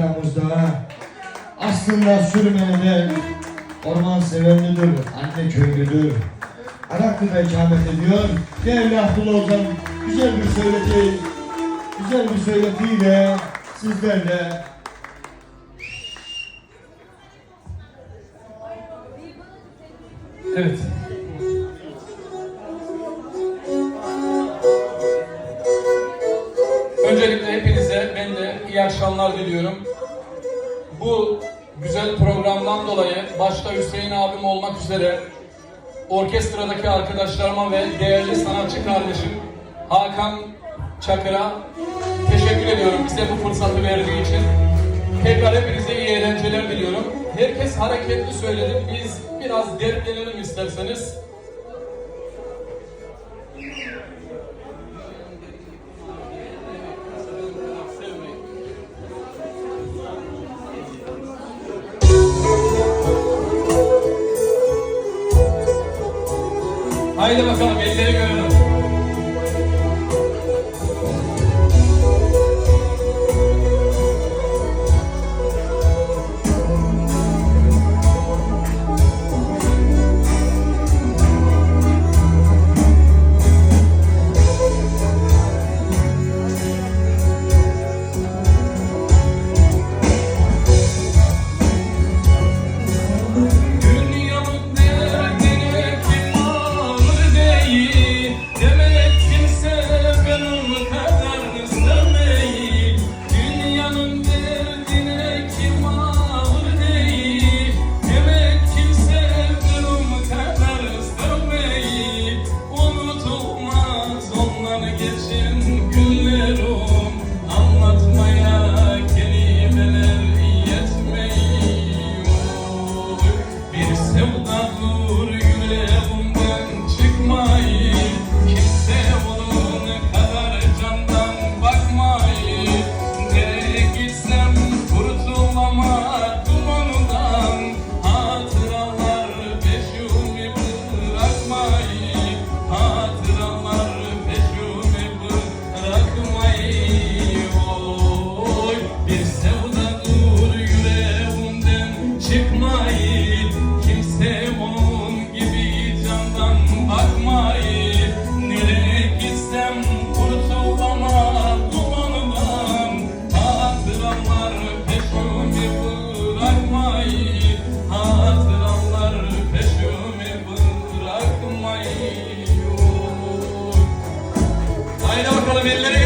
aramızda. Aslında sürmenede orman sevenlidir, anne köylüdür. Araklı'da ikamet ediyor. Değerli Abdullah Hocam güzel bir söyleti, güzel bir söyletiyle sizlerle Evet. Öncelikle hepinize ben de iyi akşamlar diliyorum. Bu güzel programdan dolayı başta Hüseyin abim olmak üzere orkestradaki arkadaşlarıma ve değerli sanatçı kardeşim Hakan Çakır'a teşekkür ediyorum bize bu fırsatı verdiği için. Tekrar hepinize iyi eğlenceler diliyorum. Herkes hareketli söyledi. Biz biraz dertlenelim isterseniz. Haydi bakalım. lives in verilerek